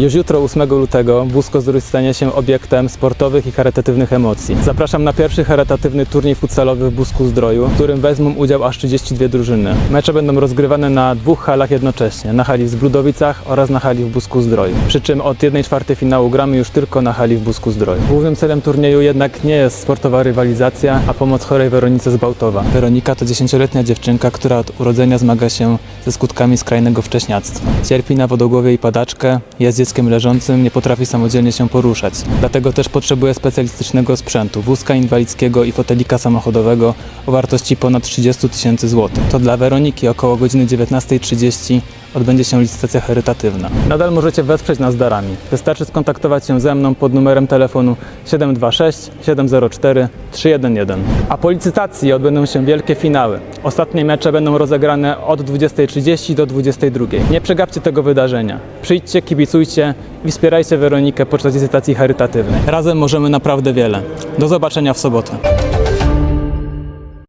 Już jutro, 8 lutego, Busko Zdrój stanie się obiektem sportowych i charytatywnych emocji. Zapraszam na pierwszy charytatywny turniej futsalowy w Busku Zdroju, w którym wezmą udział aż 32 drużyny. Mecze będą rozgrywane na dwóch halach jednocześnie, na hali w Zbrudowicach oraz na hali w Busku Zdroju. Przy czym od 1 czwartej finału gramy już tylko na hali w Busku Zdroju. Głównym celem turnieju jednak nie jest sportowa rywalizacja, a pomoc chorej Weronice z Bałtowa. Weronika to 10-letnia dziewczynka, która od urodzenia zmaga się ze skutkami skrajnego wcześniactwa. Cierpi na wodogłowie i padaczkę, jest dzieckiem leżącym, nie potrafi samodzielnie się poruszać. Dlatego też potrzebuje specjalistycznego sprzętu, wózka inwalidzkiego i fotelika samochodowego o wartości ponad 30 tysięcy złotych. To dla Weroniki około godziny 19.30 odbędzie się licytacja charytatywna. Nadal możecie wesprzeć nas darami. Wystarczy skontaktować się ze mną pod numerem telefonu 726 704 311. A po licytacji odbędą się wielkie finały. Ostatnie mecze będą rozegrane od 20.30 do 22.00. Nie przegapcie tego wydarzenia. Przyjdźcie, kibicujcie i wspierajcie Weronikę podczas licytacji charytatywnej. Razem możemy naprawdę wiele. Do zobaczenia w sobotę.